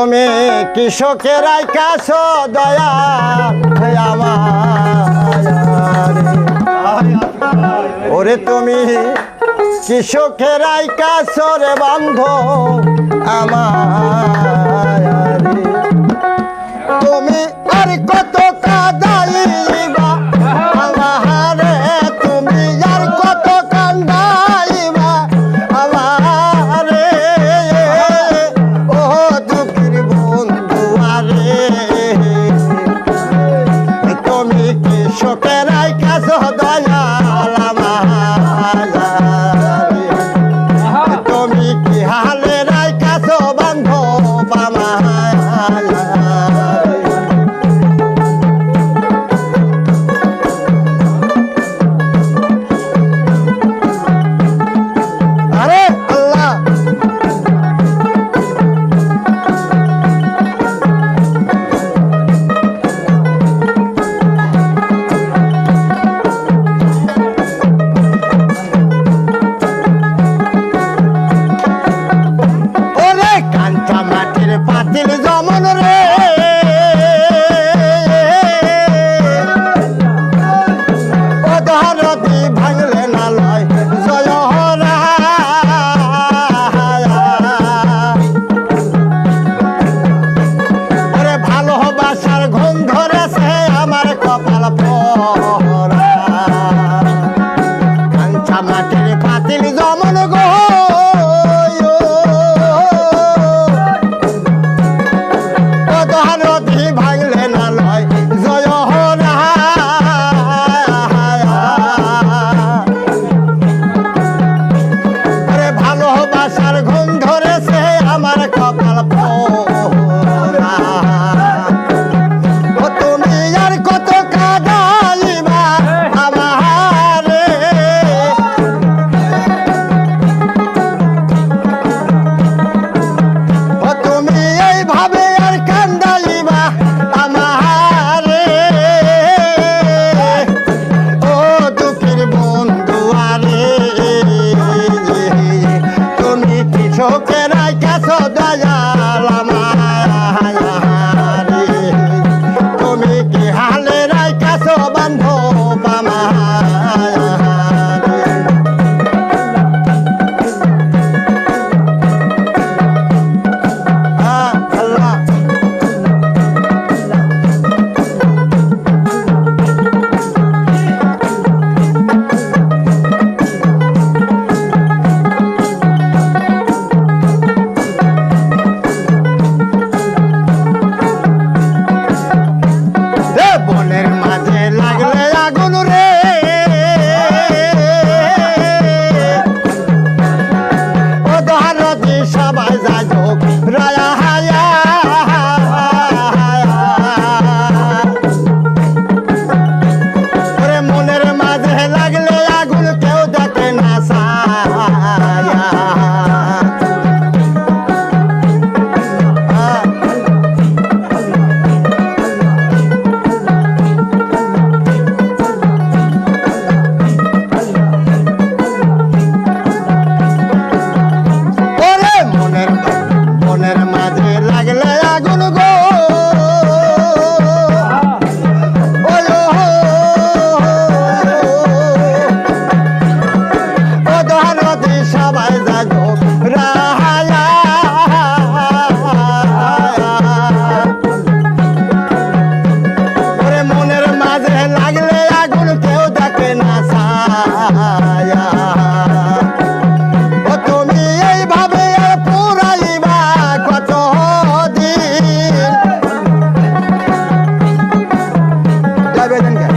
তুমি কৃষকের কাছ দয়া ওরে তুমি কৃষকের কাছ রে বান্ধ আমার ಹದ Oh. আবেদন